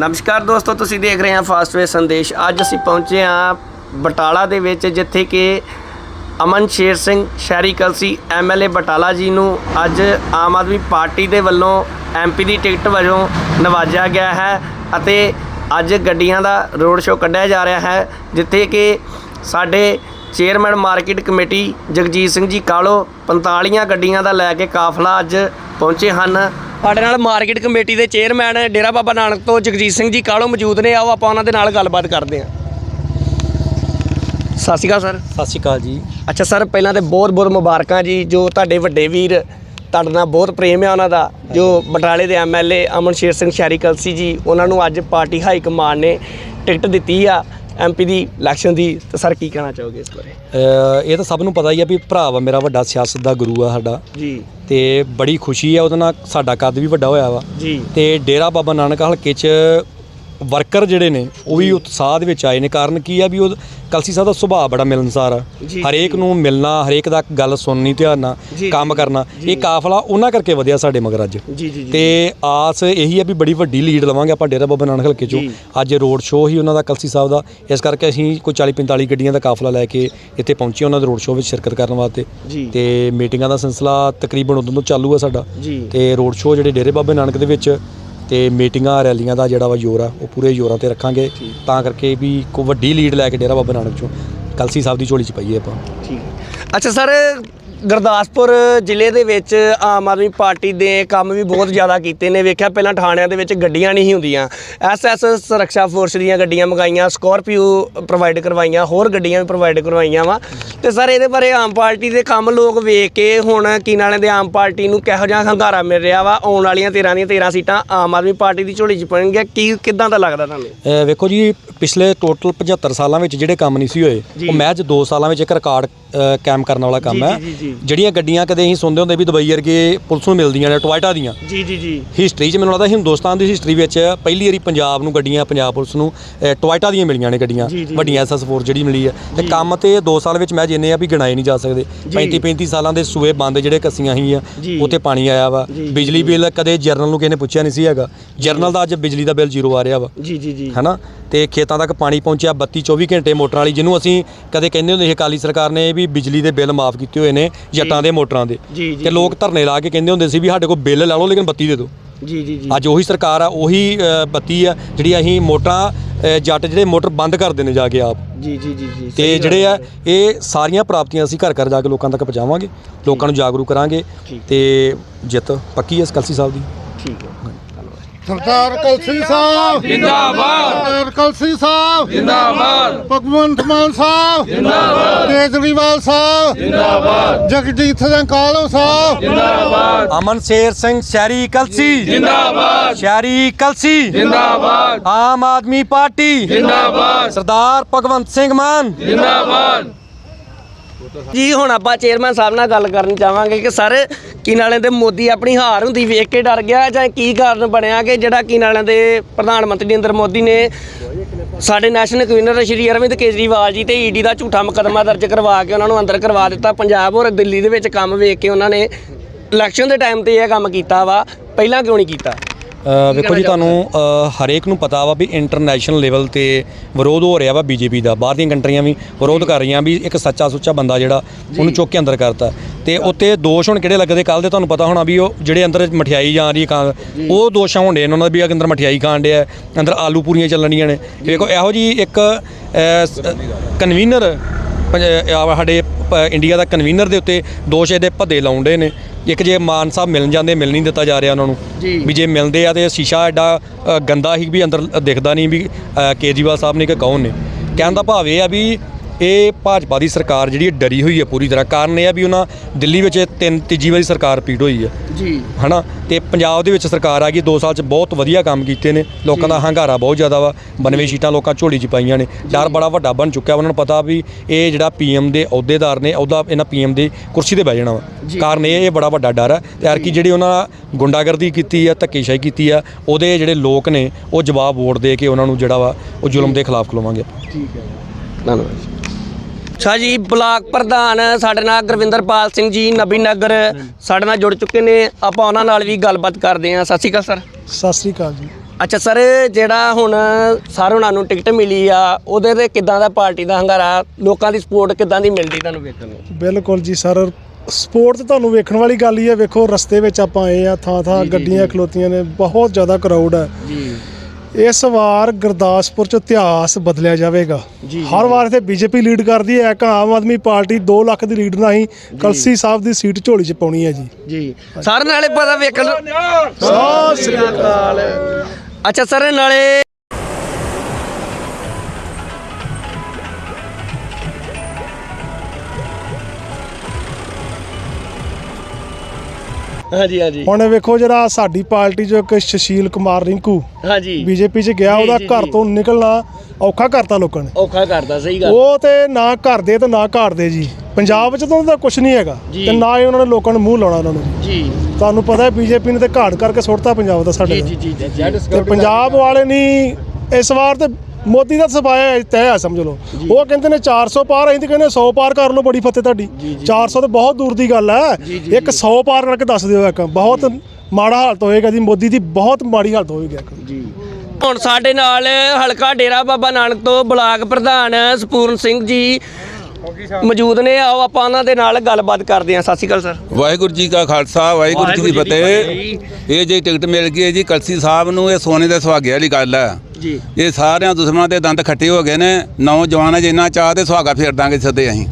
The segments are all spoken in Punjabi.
ਨਮਸਕਾਰ ਦੋਸਤੋ, ਤੁਸੀਂ ਦੇਖ ਰਹੇ ਹੋ ਫਾਸਟਵੇ ਸੰਦੇਸ਼। ਅੱਜ ਅਸੀਂ ਪਹੁੰਚੇ ਹਾਂ ਬਟਾਲਾ ਦੇ ਵਿੱਚ, ਜਿੱਥੇ ਕਿ ਅਮਨ ਸ਼ੇਰ ਸਿੰਘ ਸ਼ਹਿਰੀ ਕਲਸੀ ਐਮਐਲਏ ਬਟਾਲਾ ਜੀ ਨੂੰ ਅੱਜ ਆਮ ਆਦਮੀ ਪਾਰਟੀ ਦੇ ਵੱਲੋਂ ਐਮਪੀ ਦੀ ਟਿਕਟ ਵਜੋਂ ਨਵਾਜਿਆ ਗਿਆ ਹੈ ਅਤੇ ਅੱਜ ਗੱਡੀਆਂ ਦਾ ਰੋਡ ਸ਼ੋਅ ਕੱਢਿਆ ਜਾ ਰਿਹਾ ਹੈ, ਜਿੱਥੇ ਕਿ ਸਾਡੇ chairman market committee Jagjit Singh ji ਕਾਲੋ 45 ਗੱਡੀਆਂ ਦਾ ਲੈ ਕੇ ਕਾਫਲਾ ਅੱਜ ਪਹੁੰਚੇ ਹਨ। ਸਾਡੇ ਨਾਲ ਮਾਰਕੀਟ ਕਮੇਟੀ ਦੇ ਚੇਅਰਮੈਨ ਡੇਰਾ ਬਾਬਾ ਨਾਨਕ ਤੋਂ ਜਗਜੀਤ ਸਿੰਘ ਜੀ ਕਾਲੋ ਮੌਜੂਦ ਨੇ ਆਓ ਆਪਾਂ ਉਹਨਾਂ ਦੇ ਨਾਲ ਗੱਲਬਾਤ ਕਰਦੇ ਹਾਂ। ਸਤਿ ਸ਼੍ਰੀ ਅਕਾਲ ਸਰ। ਸਤਿ ਸ਼੍ਰੀ ਅਕਾਲ ਜੀ। ਅੱਛਾ ਸਰ ਪਹਿਲਾਂ ਤੇ ਬਹੁਤ ਬਹੁਤ ਮੁਬਾਰਕਾਂ ਜੀ ਜੋ ਤੁਹਾਡੇ ਵੱਡੇ ਵੀਰ ਤੁਹਾਡੇ ਨਾਲ ਬਹੁਤ ਪ੍ਰੇਮ ਹੈ ਉਹਨਾਂ ਦਾ ਜੋ ਬਟਾਲੇ ਦੇ ਐਮਐਲਏ ਅਮਨ ਸ਼ੇਰ ਸਿੰਘ ਸ਼ਹਿਰੀ ਕਲਸੀ ਜੀ ਉਹਨਾਂ ਨੂੰ ਅੱਜ ਪਾਰਟੀ ਹਾਈ ਕਮਾਂਡ ਨੇ ਟਿਕਟ ਦਿੱਤੀ ਆ। ਐਮਪੀ ਦੀ ਇਲੈਕਸ਼ਨ ਦੀ ਤਾਂ ਸਰ ਕੀ ਕਹਿਣਾ ਚਾਹੋਗੇ ਇਸ ਬਾਰੇ? ਅਹ ਇਹ ਤਾਂ ਸਭ ਨੂੰ ਪਤਾ ਹੀ ਆ ਵੀ ਭਰਾ ਵਾ ਮੇਰਾ ਵੱਡਾ ਸਿਆਸਤ ਦਾ ਗੁਰੂ ਆ ਸਾਡਾ। ਜੀ। ਤੇ ਬੜੀ ਖੁਸ਼ੀ ਆ ਉਹਦੇ ਨਾਲ ਸਾਡਾ ਕੱਦ ਵੀ ਵੱਡਾ ਹੋਇਆ ਵਾ। ਜੀ। ਤੇ ਡੇਰਾ ਬਾਬਾ ਨਾਨਕ ਹਲਕੇ 'ਚ ਵਰਕਰ ਜਿਹੜੇ ਨੇ ਉਹ ਵੀ ਉਤਸ਼ਾਹ ਦੇ ਵਿੱਚ ਆਏ ਨੇ। ਕਾਰਨ ਕੀ ਆ ਵੀ ਉਹ ਕਲਸੀ ਸਾਹਿਬ ਦਾ ਸੁਭਾਅ ਬੜਾ ਮਿਲਨਸਾਰ ਆ। ਜੀ, ਹਰੇਕ ਨੂੰ ਮਿਲਣਾ ਹਰੇਕ ਦਾ ਗੱਲ ਸੁਣਨੀ ਧਿਆਨ ਨਾਲ ਜੀ, ਕੰਮ ਕਰਨਾ ਇਹ ਕਾਫਲਾ ਉਹਨਾਂ ਕਰਕੇ ਵਧਿਆ ਸਾਡੇ ਮਗਰ ਅੱਜ। ਜੀ ਜੀ ਜੀ ਤੇ ਆਸ ਇਹੀ ਆ ਵੀ ਬੜੀ ਵੱਡੀ ਲੀਡ ਲਵਾਂਗੇ ਆਪਾਂ ਡੇਰਾ ਬਾਬਾ ਨਾਨਕ ਹਲਕੇ ਚੋਂ। ਜੀ। ਅੱਜ ਰੋਡ ਸ਼ੋਅ ਹੀ ਉਹਨਾਂ ਦਾ ਕਲਸੀ ਸਾਹਿਬ ਦਾ। ਇਸ ਕਰਕੇ ਅਸੀਂ ਕੋਈ 40 45 ਗੱਡੀਆਂ ਦਾ ਕਾਫਲਾ ਲੈ ਕੇ ਇੱਥੇ ਪਹੁੰਚੇ ਉਹਨਾਂ ਦੇ ਰੋਡ ਸ਼ੋਅ ਵਿੱਚ ਸ਼ਿਰਕਤ ਕਰਨ ਵਾਸਤੇ। ਜੀ। ਤੇ ਮੀਟਿੰਗਾਂ ਦਾ ਸਿਲਸਿਲਾ ਤਕਰੀਬਨ ਉਦੋਂ ਤੋਂ ਚਾਲੂ ਆ ਸਾਡਾ। ਜੀ। ਤੇ ਰੋਡ ਸ਼ੋਅ ਜਿਹੜੇ ਡੇਰੇ ਬਾਬੇ ਨਾਨਕ ਦੇ ਵਿੱਚ ਤੇ ਮੀਟਿੰਗਾਂ ਰੈਲੀਆਂ ਦਾ ਜਿਹੜਾ ਵਾ ਜ਼ੋਰ ਆ ਉਹ ਪੂਰੇ ਜ਼ੋਰਾਂ ਤੇ ਰੱਖਾਂਗੇ। ਤਾਂ ਕਰਕੇ ਵੀ ਕੋਈ ਵੱਡੀ ਲੀਡ ਲੈ ਕੇ ਡੇਰਾ ਬਾਬਾ ਨਾਨਕ ਚੋਂ ਕਲਸੀ ਸਾਹਿਬ ਦੀ ਝੋਲੀ ਚ ਪਾਈਏ ਆਪਾਂ। ਠੀਕ। ਅੱਛਾ ਸਰ ਗੁਰਦਾਸਪੁਰ ਜ਼ਿਲ੍ਹੇ ਦੇ ਵਿੱਚ ਆਮ ਆਦਮੀ ਪਾਰਟੀ ਦੇ ਕੰਮ ਵੀ ਬਹੁਤ ਜ਼ਿਆਦਾ ਕੀਤੇ ਨੇ। ਵੇਖਿਆ ਪਹਿਲਾਂ ਥਾਣਿਆਂ ਦੇ ਵਿੱਚ ਗੱਡੀਆਂ ਨਹੀਂ ਹੁੰਦੀਆਂ। ਐਸਐਸ ਸੁਰੱਖਿਆ ਫੋਰਸ ਦੀਆਂ ਗੱਡੀਆਂ ਮੰਗਾਈਆਂ ਸਕਾਰਪੀਓ ਪ੍ਰੋਵਾਈਡ ਕਰਵਾਈਆਂ ਹੋਰ ਗੱਡੀਆਂ ਵੀ ਪ੍ਰੋਵਾਈਡ ਕਰਵਾਈਆਂ ਵਾ। ਤੇ ਸਰ ਇਹਦੇ ਬਾਰੇ ਆਮ ਪਾਰਟੀ ਦੇ ਕੰਮ ਲੋਕ ਵੇਖ ਕੇ ਹੁਣ ਕੀ ਨਾਲੇ ਦੇ ਆਮ ਪਾਰਟੀ ਨੂੰ ਕਿਹੋ ਜਿਹਾ ਹੰਗਾਰਾ ਮਿਲ ਰਿਹਾ ਵਾ? ਆਉਣ ਵਾਲੀਆਂ 13 ਦੀਆਂ 13 ਸੀਟਾਂ ਆਮ ਆਦਮੀ ਪਾਰਟੀ ਦੀ ਝੋਲੀ 'ਚ ਪੈਣਗੀਆਂ ਕੀ ਕਿਦਾਂ ਦਾ ਲੱਗਦਾ ਤੁਹਾਨੂੰ? ਵੇਖੋ ਜੀ ਪਿਛਲੇ ਟੋਟਲ 75 ਸਾਲਾਂ ਵਿੱਚ ਜਿਹੜੇ ਕੰਮ ਨਹੀਂ ਸੀ ਹੋਏ। ਉਹ ਮਹਿਜ 2 ਸਾਲਾਂ ਵਿੱਚ ਇੱਕ ਰਿਕਾਰਡ ਕਾਇਮ ਕਰਨ ਵਾਲਾ ਕੰਮ ਹੈ। ਜੀ। ਜਿਹੜੀਆਂ ਗੱਡੀਆਂ ਕਦੇ ਅਸੀਂ ਸੁਣਦੇ ਹੁੰਦੇ ਵੀ ਦੁਬਈ ਵਰਗੇ ਪੁਲਿਸ ਨੂੰ ਮਿਲਦੀਆਂ ਨੇ ਟੋਇਟਾ ਦੀਆਂ। ਜੀ ਜੀ ਜੀ। ਹਿਸਟਰੀ 'ਚ ਮੈਨੂੰ ਲੱਗਦਾ ਹਿੰਦੁਸਤਾਨ ਦੀ ਹਿਸਟਰੀ ਵਿੱਚ ਪਹਿਲੀ ਵਾਰੀ ਪੰਜਾਬ ਨੂੰ ਗੱਡੀਆਂ ਪੰਜਾਬ ਪੁਲਿਸ ਨੂੰ ਟੋਇਟਾ ਦੀਆਂ ਮਿਲੀਆਂ ਨੇ ਗੱਡੀਆਂ ਵੱਡੀਆਂ ਐਸਐਸ ਫੋਰ ਜਿਹੜੀ ਮਿਲੀ ਹੈ। ਤੇ ਕੰਮ ਤੇ 2 ਸਾਲ ਵਿੱਚ ਮੈਂ ਜਿੰਨੇ ਆ ਵੀ ਗਿਣਾਏ ਨਹੀਂ ਜਾ ਸਕਦੇ। 35 35 ਸਾਲਾਂ ਦੇ ਸੂਏ ਬੰਦ ਜਿਹੜੇ ਕੱਸੀਆਂ ਹੀ ਆ। ਉੱਥੇ ਪਾਣੀ ਆਇਆ ਵਾ। ਬਿਜਲੀ ਬਿੱਲ ਕਦੇ ਜਰਨਲ ਨੂੰ ਕਿਸੇ ਨੇ ਪੁੱਛਿਆ ਨਹੀਂ ਸੀ ਹੈਗਾ। ਜਰਨਲ ਦਾ ਅੱਜ ਬਿਜਲੀ ਦਾ ਬਿੱਲ ਜ਼ੀਰੋ ਆ ਰਿਹਾ ਵਾ। ਜੀ ਜੀ ਜੀ। ਹੈਨਾ? ਤੇ ਖੇਤਾਂ ਤੱਕ ਪਾਣੀ ਪਹੁੰਚਿਆ 32 24 ਘੰਟੇ ਮੋਟਰਾਂ ਵਾਲੀ ਜਿਹਨੂੰ ਅਸੀਂ ਕਦੇ ਕਹਿੰਦੇ ਹੁੰਦੇ ਸੀ ਅਕਾਲੀ ਸਰਕਾਰ ਨੇ ਵੀ ਬਿਜਲੀ ਦੇ ਬਿੱਲ ਮਾਫ ਕੀਤੇ ਹੋਏ ਨੇ। ਜੱਟਾਂ ਦੇ ਮੋਟਰਾਂ ਦੇ। ਜੀ, ਜੀ, ਤੇ ਲੋਕ ਧਰਨੇ ਲਾ ਕੇ ਕਹਿੰਦੇ ਹੁੰਦੇ ਸੀ ਵੀ ਸਾਡੇ ਕੋਲ ਬਿੱਲ ਲਾ ਲਓ ਲੇਕਿਨ ਬੱਤੀ ਦੇ ਦਿਓ। ਜੀ ਜੀ ਜੀ। ਅੱਜ ਉਹੀ ਸਰਕਾਰ ਆ ਉਹੀ ਅ, ਬੱਤੀ ਆ ਜਿਹੜੀ ਅਸੀਂ ਮੋਟਰਾਂ ਅ, ਜੱਟ ਜਿਹੜੇ ਮੋਟਰ ਬੰਦ ਕਰਦੇ ਨੇ ਜਾ ਕੇ ਆਪ। ਜੀ ਜੀ ਜੀ ਜੀ ਤੇ ਜਿਹੜੇ ਆ ਇਹ ਸਾਰੀਆਂ ਪ੍ਰਾਪਤੀਆਂ ਅਸੀਂ ਘਰ ਘਰ ਜਾ ਕੇ ਲੋਕਾਂ ਤੱਕ ਪਹੁੰਚਾਵਾਂਗੇ ਲੋਕਾਂ ਨੂੰ ਜਾਗਰੂਕ ਕਰਾਂਗੇ ਠੀਕ। ਤੇ ਜਿੱਤ ਪੱਕੀ ਹੈ ਇਸ ਕਲਸੀ ਸਾਹਿਬ ਦੀ। ਠੀਕ ਹੈ। ਸਰਦਾਰ ਕਲਸੀ ਸਾਹਿਬ। ਜਿੰਦਾਬਾਦ। ਸਰਦਾਰ ਕਲਸੀ ਸਾਹਿਬ। ਜਿੰਦਾਬਾਦ। ਭਗਵੰਤ ਮਾਨ ਸਾਹਿਬ। ਜਿੰਦਾਬਾਦ। ਕੇਜਰੀਵਾਲ ਸਾਹਿਬ। ਜਿੰਦਾਬਾਦ। ਜਗਜੀਤ ਸਿੰਘ ਕਾਲੋ ਸਾਹਿਬ। ਅਮਨ ਸ਼ੇਰ ਸਿੰਘ ਸ਼ਹਿਰੀ ਕਲਸੀ। ਜਿੰਦਾਬਾਦ। ਸ਼ਹਿਰੀ ਕਲਸੀ। ਜਿੰਦਾਬਾਦ। ਆਮ ਆਦਮੀ ਪਾਰਟੀ। ਜਿੰਦਾਬਾਦ। ਸਰਦਾਰ ਭਗਵੰਤ ਸਿੰਘ ਮਾਨ। ਜੀ, ਹੁਣ ਆਪਾਂ ਚੇਅਰਮੈਨ ਸਾਹਿਬ ਨਾਲ ਗੱਲ ਕਰਨੀ ਚਾਹਾਂਗੇ ਕਿ ਸਰ ਕੀ ਨਾਲਿਆਂ ਦੇ ਮੋਦੀ ਆਪਣੀ ਹਾਰ ਹੁੰਦੀ ਵੇਖ ਕੇ ਡਰ ਗਿਆ ਜਾਂ ਕੀ ਕਾਰਨ ਬਣਿਆ ਕਿ ਜਿਹੜਾ ਕੀ ਨਾਲਿਆਂ ਦੇ ਪ੍ਰਧਾਨ ਮੰਤਰੀ ਨਰਿੰਦਰ ਮੋਦੀ ਨੇ ਸਾਡੇ ਨੈਸ਼ਨਲ ਕਨਵੀਨਰ ਸ਼੍ਰੀ ਅਰਵਿੰਦ ਕੇਜਰੀਵਾਲ ਜੀ ਤੇ ਈਡੀ ਦਾ ਝੂਠਾ ਮੁਕੱਦਮਾ ਦਰਜ ਕਰਵਾ ਕੇ ਉਹਨਾਂ ਨੂੰ ਅੰਦਰ ਕਰਵਾ ਦਿੱਤਾ। ਪੰਜਾਬ ਔਰ ਦਿੱਲੀ ਦੇ ਵਿੱਚ ਕੰਮ ਵੇਖ ਕੇ ਉਹਨਾਂ ਨੇ ਇਲੈਕਸ਼ਨ ਦੇ ਟਾਈਮ ਤੇ ਇਹ ਕੰਮ ਕੀਤਾ ਵਾ, ਪਹਿਲਾਂ ਕਿਉਂ ਨਹੀਂ ਕੀਤਾ? ਵੇਖੋ ਜੀ ਤੁਹਾਨੂੰ ਹਰੇਕ ਨੂੰ ਪਤਾ ਵਾ ਵੀ ਇੰਟਰਨੈਸ਼ਨਲ ਲੈਵਲ ਤੇ ਵਿਰੋਧ ਹੋ ਰਿਹਾ ਵਾ ਬੀਜੇਪੀ ਦਾ। ਬਾਹਰ ਦੀਆਂ ਕੰਟਰੀਆਂ ਵੀ ਵਿਰੋਧ ਕਰ ਰਹੀਆਂ ਵੀ ਇੱਕ ਸੱਚਾ ਸੁੱਚਾ ਬੰਦਾ ਜਿਹੜਾ ਉਹਨੂੰ ਚੁੱਕ ਕੇ ਅੰਦਰ ਕਰਤਾ। ਤੇ ਉੱਤੇ ਦੋਸ਼ ਹੁਣ ਕਿਹੜੇ ਲੱਗਦੇ? ਕੱਲ ਦੇ ਤੁਹਾਨੂੰ ਪਤਾ ਹੋਣਾ ਵੀ ਉਹ ਜਿਹੜੇ ਅੰਦਰ ਮਠਿਆਈ ਜਾ ਰਹੀ ਕਾਂ ਉਹ ਦੋਸ਼ਾਂ ਹੁੰਦੇ ਨੇ ਉਹਨਾਂ ਦੇ ਵੀ ਅੰਦਰ ਮਠਿਆਈ ਖਾਣ ਡਿਆ ਅੰਦਰ ਆਲੂ ਪੂਰੀਆਂ ਚੱਲਣੀਆਂ ਨੇ। ਵੇਖੋ ਇਹੋ ਜੀ ਇੱਕ ਕਨਵੀਨਰ ਸਾਡੇ ਇੰਡੀਆ ਦਾ ਕਨਵੀਨਰ ਦੇ ਉੱਤੇ ਦੋਸ਼ ਇਹਦੇ ਭੱਦੇ ਲਾਉਂਦੇ ਨੇ। ਇੱਕ ਜੇ ਮਾਨ ਸਾਹਿਬ ਮਿਲਣ ਜਾਂਦੇ ਮਿਲ ਨਹੀਂ ਦਿੱਤਾ ਜਾ ਰਿਹਾ ਉਹਨਾਂ ਨੂੰ। ਵੀ ਜੇ ਮਿਲਦੇ ਆ ਤੇ ਸ਼ੀਸ਼ਾ ਐਡਾ ਗੰਦਾ ਹੀ ਵੀ ਅੰਦਰ ਦਿਖਦਾ ਨਹੀਂ ਵੀ ਅ, ਕੇਜਰੀਵਾਲ ਸਾਹਿਬ ਨੇ ਕਿ ਕੌਣ ਨੇ। ਕਹਿਣ ਦਾ ਭਾਵ ਇਹ ਆ ਵੀ ਇਹ ਭਾਜਪਾ ਦੀ ਸਰਕਾਰ ਜਿਹੜੀ ਹੈ ਡਰੀ ਹੋਈ ਹੈ ਪੂਰੀ ਤਰ੍ਹਾਂ। ਕਾਰਨ ਇਹ ਆ ਵੀ ਉਹਨਾਂ ਦਿੱਲੀ ਵਿੱਚ ਤਿੰਨ ਤੀਜੀ ਵਾਰੀ ਸਰਕਾਰ ਰਿਪੀਟ ਹੋਈ ਹੈ। ਜੀ। ਹਨਾ? ਤੇ ਪੰਜਾਬ ਦੇ ਵਿੱਚ ਸਰਕਾਰ ਆ ਗਈ 2 ਸਾਲ ਚ ਬਹੁਤ ਵਧੀਆ ਕੰਮ ਕੀਤੇ ਨੇ। ਲੋਕਾਂ ਦਾ ਹੰਗਾਰਾ ਬਹੁਤ ਜ਼ਿਆਦਾ ਵਾ। 92 ਸੀਟਾਂ ਲੋਕਾਂ ਝੋਲੀ 'ਚ ਪਾਈਆਂ ਨੇ। ਡਰ ਬੜਾ ਵੱਡਾ ਬਣ ਚੁੱਕਿਆ ਉਹਨਾਂ ਨੂੰ ਪਤਾ ਵੀ ਇਹ ਜਿਹੜਾ ਪੀਐਮ ਦੇ ਅਹੁਦੇਦਾਰ ਨੇ ਉਹਦਾ ਇਹਨਾਂ ਪੀਐਮ ਦੀ ਕੁਰਸੀ ਤੇ ਬਹਿ ਜਾਣਾ ਵਾ। ਕਾਰਨ ਇਹ ਇਹ ਬੜਾ ਵੱਡਾ ਡਰ ਹੈ ਤੇ ਕਿ ਜਿਹੜੀ ਉਹਨਾਂ ਗੁੰਡਾਗਰਦੀ ਕੀਤੀ ਆ ਧੱਕੇਸ਼ਾਹੀ ਕੀਤੀ ਆ ਉਹਦੇ ਜਿਹੜੇ ਲੋਕ ਨੇ ਉਹ ਜਵਾਬ ਵੋਟ ਦੇ ਕੇ ਉਹਨਾਂ ਨੂੰ ਜਿਹੜਾ ਵਾ ਉਹ ਜ਼ੁਲਮ ਦੇ ਖਿਲਾਫ ਖਲੋਵਾਂਗੇ ਧੰਨਵਾਦ ਸ਼ਾਹ ਜੀ ਬਲਾਕ ਪ੍ਰਧਾਨ ਸਾਡੇ ਨਾਲ ਗੁਰਵਿੰਦਰਪਾਲ ਸਿੰਘ ਜੀ ਨਬੀ ਨਗਰ ਸਾਡੇ ਨਾਲ ਜੁੜ ਚੁੱਕੇ ਨੇ। ਆਪਾਂ ਉਹਨਾਂ ਨਾਲ ਵੀ ਗੱਲਬਾਤ ਕਰਦੇ ਹਾਂ। ਸਤਿ ਸ਼੍ਰੀ ਅਕਾਲ ਸਰ। ਸਤਿ ਸ੍ਰੀ ਅਕਾਲ ਜੀ। ਅੱਛਾ ਸਰ ਜਿਹੜਾ ਹੁਣ ਸਰ ਉਹਨਾਂ ਨੂੰ ਟਿਕਟ ਮਿਲੀ ਆ ਉਹਦੇ ਤੇ ਕਿਦਾਂ ਦਾ ਪਾਰਟੀ ਦਾ ਹੰਗਾਰਾ ਲੋਕਾਂ ਦੀ ਸਪੋਰਟ ਕਿਦਾਂ ਦੀ ਮਿਲਦੀ ਤੁਹਾਨੂੰ ਵੇਖਣ ਨੂੰ? ਬਿਲਕੁਲ ਜੀ ਸਰ ਸਪੋਰਟ ਤੇ ਤੁਹਾਨੂੰ ਵੇਖਣ ਵਾਲੀ ਗੱਲ ਹੀ ਹੈ ਵੇਖੋ ਰਸਤੇ ਵਿੱਚ ਆਪਾਂ ਆਏ ਆ ਥਾਂ ਥਾਂ ਗੱਡੀਆਂ ਖਲੋਤੀਆਂ ਨੇ ਬਹੁਤ ਜ਼ਿਆਦਾ ਕਰਾਊਡ ਹੈ ਜੀ। ਇਸ ਵਾਰ ਗੁਰਦਾਸਪੁਰ ਚ ਇਤਿਹਾਸ ਬਦਲਿਆ ਜਾਵੇਗਾ। ਜੀ, ਹਰ ਵਾਰ ਇੱਥੇ ਬੀਜੇਪੀ ਲੀਡ ਕਰਦੀ ਹੈ ਇੱਕ ਆਮ ਆਦਮੀ ਪਾਰਟੀ 2 ਲੱਖ ਦੀ ਲੀਡ ਨਾਲ ਹੀ ਕਲਸੀ ਸਾਹਿਬ ਦੀ ਸੀਟ ਝੋਲੀ 'ਚ ਪਾਉਣੀ ਹੈ ਜੀ। ਜੀ। ਸਰ ਨਾਲੇ ਪਤਾ ਵੇਖਣ ਨੂੰ ਸਤਿ ਸ੍ਰੀ ਅਕਾਲ। ਅੱਛਾ ਸਰ ਨਾਲੇ ਹਾਂਜੀ ਹਾਂਜੀ। ਹੁਣ ਵੇਖੋ ਜਿਹੜਾ ਸਾਡੀ ਪਾਰਟੀ ਚੋਂ ਇੱਕ ਸੁਸ਼ੀਲ ਕੁਮਾਰ ਰਿੰਕੂ ਹਾਂਜੀ। ਬੀਜੇਪੀ 'ਚ ਗਿਆ ਉਹਦਾ ਘਰ। ਤੋਂ ਨਿਕਲਣਾ ਔਖਾ ਕਰਤਾ ਲੋਕਾਂ ਨੇ। ਔਖਾ ਕਰਦਾ ਸਹੀ ਗੱਲ। ਉਹ ਤੇ ਨਾ ਘਰ ਦੇ ਤੇ ਨਾ ਘਾਟ ਦੇ ਜੀ। ਪੰਜਾਬ 'ਚ ਤਾਂ ਉਹਦਾ ਕੁਝ ਨਹੀਂ ਹੈਗਾ। ਤੇ ਨਾ ਹੀ ਉਹਨਾਂ ਨੇ ਲੋਕਾਂ ਨੂੰ ਮੂੰਹ ਲਾਉਣਾ ਉਹਨਾਂ ਨੂੰ। ਜੀ। ਤੁਹਾਨੂੰ ਪਤਾ ਹੈ ਬੀਜੇਪੀ ਨੇ ਤੇ ਘਾਟ ਕਰਕੇ ਸੁੱਟਤਾ ਪੰਜਾਬ ਦਾ ਸਾਡੇ ਜੀ। ਜੀ ਜੀ ਜੀ ਤੇ ਪੰਜਾਬ ਵਾਲੇ ਨਹੀਂ ਇਸ ਵਾਰ ਤੇ ਮੋਦੀ ਦਾ ਸਫਾਇਆ ਤੈਅ ਆ ਸਮਝ ਲਓ। ਉਹ ਕਹਿੰਦੇ ਨੇ 400 ਪਾਰ ਅਸੀਂ ਤੇ ਕਹਿੰਦੇ 100 ਪਾਰ ਕਰ ਲਓ ਬੜੀ ਫਤਿਹ ਤੁਹਾਡੀ। 400 ਤੇ ਬਹੁਤ ਦੂਰ ਦੀ ਗੱਲ ਹੈ। ਇੱਕ 100 ਪਾਰ ਕਰਕੇ ਦੱਸ ਦਿਓ ਇੱਕ। ਬਹੁਤ ਮਾੜਾ ਹਾਲਤ ਹੋਏਗਾ ਜੀ। ਮੋਦੀ ਦੀ ਬਹੁਤ ਮਾੜੀ ਹਾਲਤ ਹੋਏਗੀ ਇੱਕ। ਜੀ। ਹੁਣ ਸਾਡੇ ਨਾਲ ਹਲਕਾ ਡੇਰਾ ਬਾਬਾ ਨਾਨਕ ਤੋਂ ਬਲਾਕ ਪ੍ਰਧਾਨ ਸਪੂਰਨ ਸਿੰਘ ਜੀ ਮੌਜੂਦ ਨੇ ਆਓ ਆਪਾਂ ਉਹਨਾਂ ਦੇ ਨਾਲ ਗੱਲਬਾਤ ਕਰਦੇ ਹਾਂ। ਸਤਿ ਸ਼੍ਰੀ ਅਕਾਲ ਸਰ। ਵਾਹਿਗੁਰੂ ਜੀ ਕਾ ਖਾਲਸਾ ਵਾਹਿਗੁਰੂ ਜੀ ਕੀ ਫਤਿਹ। ਇਹ ਜੇ ਟਿਕਟ ਮਿਲ ਗਈ ਹੈ ਜੀ ਕਲਸੀ ਸਾਹਿਬ ਨੂੰ ਇਹ ਸੋਨੇ ਦੇ ਸੁਹਾਗੇ ਵਾਲੀ ਗੱਲ ਹੈ। ਜੀ। ਇਹ ਸਾਰਿਆਂ ਦੁਸ਼ਮਣਾਂ ਦੇ ਦੰਦ ਖੱਟੇ ਹੋ ਗਏ ਨੇ। ਨੌਜਵਾਨਾਂ ਜਿੰਨਾ ਚਾਹ ਤੇ ਸੁਹਾਗਾ ਫੇਰ ਦਾਂਗੇ ਸਿੱਧੇ ਅਸੀਂ।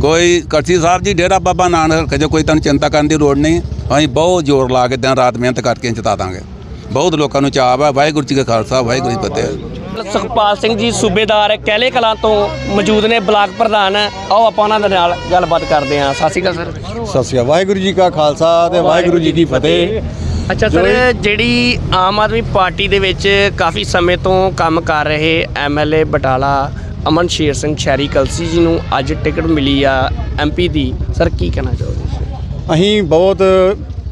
ਕੋਈ ਕਲਸੀ ਸਾਹਿਬ ਜੀ ਡੇਰਾ ਬਾਬਾ ਨਾਨਕ ਜੋ ਕੋਈ ਤੁਹਾਨੂੰ ਚਿੰਤਾ ਕਰਨ ਦੀ ਲੋੜ ਨਹੀਂ। ਅਸੀਂ ਬਹੁਤ ਜ਼ੋਰ ਲਾ ਕੇ ਦਿਨ ਰਾਤ ਮਿਹਨਤ ਕਰਕੇ ਜਿਤਾ ਦਾਂਗੇ। ਬਹੁਤ ਲੋਕਾਂ ਨੂੰ ਚਾਹ ਹੈ ਵਾਹਿਗੁਰੂ ਜੀ ਕਾ ਖਾਲਸਾ ਵਾਹਿਗੁਰੂ ਜੀ ਕੀ ਫਤਿਹ। ਸੁਖਪਾਲ ਸਿੰਘ ਜੀ ਸੂਬੇਦਾਰ ਕਹਿਲੇ ਕਲਾਂ ਤੋਂ ਮੌਜੂਦ ਨੇ ਬਲਾਕ ਪ੍ਰਧਾਨ ਆਓ ਆਪਾਂ ਉਹਨਾਂ ਦੇ ਨਾਲ ਗੱਲਬਾਤ ਕਰਦੇ ਹਾਂ। ਸਤਿ ਸ਼੍ਰੀ ਅਕਾਲ ਸਰ। ਸਤਿ ਸ਼੍ਰੀ ਅਕਾਲ। ਵਾਹਿਗੁਰੂ ਜੀ ਕਾ ਖਾਲਸਾ ਤੇ ਵਾਹਿਗੁਰੂ ਜੀ ਕੀ ਫਤਿਹ। ਅੱਛਾ ਸਰ ਜਿਹੜੀ ਆਮ ਆਦਮੀ ਪਾਰਟੀ ਦੇ ਵਿੱਚ ਕਾਫੀ ਸਮੇਂ ਤੋਂ ਕੰਮ ਕਰ ਰਹੇ ਐਮਐਲਏ ਬਟਾਲਾ ਅਮਨ ਸ਼ੇਰ ਸਿੰਘ ਸ਼ਹਿਰੀ ਕਲਸੀ ਜੀ ਨੂੰ ਅੱਜ ਟਿਕਟ ਮਿਲੀ ਆ ਐਮਪੀ ਦੀ। ਸਰ ਕੀ ਕਹਿਣਾ ਚਾਹੋਗੇ ਅਸੀਂ ਬਹੁਤ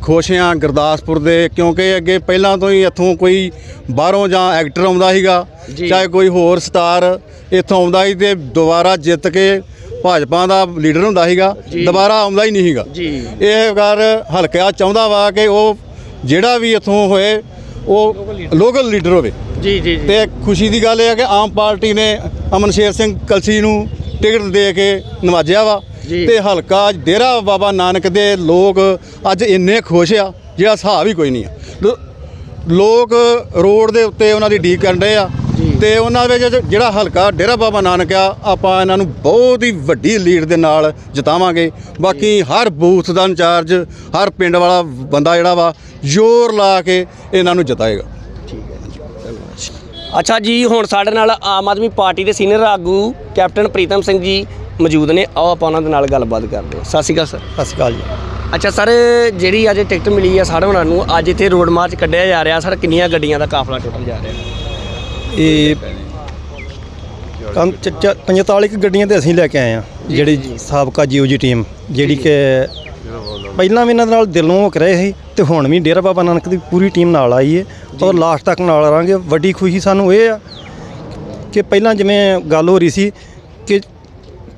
ਖੁਸ਼ ਹਾਂ ਗੁਰਦਾਸਪੁਰ ਦੇ ਕਿਉਂਕਿ ਅੱਗੇ ਪਹਿਲਾਂ ਤੋਂ ਹੀ ਇੱਥੋਂ ਕੋਈ ਬਾਹਰੋਂ ਜਾਂ ਐਕਟਰ ਆਉਂਦਾ ਸੀਗਾ। ਚਾਹੇ ਕੋਈ ਹੋਰ ਸਟਾਰ ਇੱਥੋਂ ਆਉਂਦਾ ਸੀ ਤੇ ਦੁਬਾਰਾ ਜਿੱਤ ਕੇ ਭਾਜਪਾ ਦਾ ਲੀਡਰ ਹੁੰਦਾ ਸੀਗਾ। ਦੁਬਾਰਾ ਆਉਂਦਾ ਹੀ ਨਹੀਂ ਸੀਗਾ। ਇਹ ਕਰ ਹਲਕਾ ਚਾਹੁੰਦਾ ਵਾ ਕਿ ਉਹ ਜਿਹੜਾ ਵੀ ਇੱਥੋਂ ਹੋਏ ਉਹ ਲੋਕਲ ਲੀਡਰ ਹੋਵੇ ਜੀ ਜੀ ਤੇ ਖੁਸ਼ੀ ਦੀ ਗੱਲ ਇਹ ਹੈ ਕਿ ਆਮ ਪਾਰਟੀ ਨੇ ਅਮਨ ਸ਼ੇਰ ਸਿੰਘ ਕਲਸੀ ਨੂੰ ਟਿਕਟ ਦੇ ਕੇ ਨਵਾਜਿਆ ਵਾ। ਤੇ ਹਲਕਾ ਡੇਰਾ ਬਾਬਾ ਨਾਨਕ ਦੇ ਲੋਕ ਅੱਜ ਇੰਨੇ ਖੁਸ਼ ਆ ਜਿਹੜਾ ਹਿਸਾਬ ਹੀ ਕੋਈ ਨਹੀਂ ਆ। ਲੋਕ ਰੋਡ ਦੇ ਉੱਤੇ ਉਹਨਾਂ ਦੀ ਡੀਕ ਕਰਨ ਰਹੇ ਆ। ਤੇ ਉਹਨਾਂ ਵਿੱਚ ਜਿਹੜਾ ਹਲਕਾ ਡੇਰਾ ਬਾਬਾ ਨਾਨਕ ਆ ਆਪਾਂ ਇਹਨਾਂ ਨੂੰ ਬਹੁਤ ਹੀ ਵੱਡੀ ਲੀਡ ਦੇ ਨਾਲ ਜਿਤਾਵਾਂਗੇ। ਬਾਕੀ ਹਰ ਬੂਥ ਦਾ ਇੰਚਾਰਜ ਹਰ ਪਿੰਡ ਵਾਲਾ ਬੰਦਾ ਜਿਹੜਾ ਵਾ ਜ਼ੋਰ ਲਾ ਕੇ ਇਹਨਾਂ ਨੂੰ ਜਿਤਾਏਗਾ। ਅੱਛਾ ਜੀ ਹੁਣ ਸਾਡੇ ਨਾਲ ਆਮ ਆਦਮੀ ਪਾਰਟੀ ਦੇ ਸੀਨੀਅਰ ਆਗੂ ਕੈਪਟਨ ਪ੍ਰੀਤਮ ਸਿੰਘ ਜੀ ਮੌਜੂਦ ਨੇ ਆਓ ਆਪਾਂ ਉਹਨਾਂ ਦੇ ਨਾਲ ਗੱਲਬਾਤ ਕਰਦੇ ਹਾਂ। ਸਤਿ ਸ਼੍ਰੀ ਅਕਾਲ ਸਰ। ਸਤਿ ਸ਼੍ਰੀ ਅਕਾਲ ਜੀ। ਅੱਛਾ ਸਰ ਜਿਹੜੀ ਅੱਜ ਟਿਕਟ ਮਿਲੀ ਆ ਸਾਡੇ ਉਹਨਾਂ ਨੂੰ ਅੱਜ ਇੱਥੇ ਰੋਡ ਮਾਰਚ ਕੱਢਿਆ ਜਾ ਰਿਹਾ। ਸਰ ਕਿੰਨੀਆਂ ਗੱਡੀਆਂ ਦਾ ਕਾਫਲਾ ਟੋਟਲ ਜਾ ਰਿਹਾ? ਇਹ ਕੰਮ 45 ਕੁ ਗੱਡੀਆਂ ਤੇ ਅਸੀਂ ਲੈ ਕੇ ਆਏ ਆ ਜਿਹੜੀ ਸਾਬਕਾ ਜੀਓਜੀ ਟੀਮ ਜਿਹੜੀ ਕਿ ਪਹਿਲਾਂ ਵੀ ਇਹਨਾਂ ਦੇ ਨਾਲ ਦਿਲੋਂ ਹੋ ਕੇ ਰਹੇ ਸੀ ਤੇ ਹੁਣ ਵੀ ਡੇਰਾ ਬਾਬਾ ਨਾਨਕ ਦੀ ਪੂਰੀ ਟੀਮ ਨਾਲ ਆਈ ਹੈ ਔਰ ਲਾਸਟ ਤੱਕ ਨਾਲ ਰਹਾਂਗੇ। ਵੱਡੀ ਖੁਸ਼ੀ ਸਾਨੂੰ ਇਹ ਆ ਕਿ ਪਹਿਲਾਂ ਜਿਵੇਂ ਗੱਲ ਹੋ ਰਹੀ ਸੀ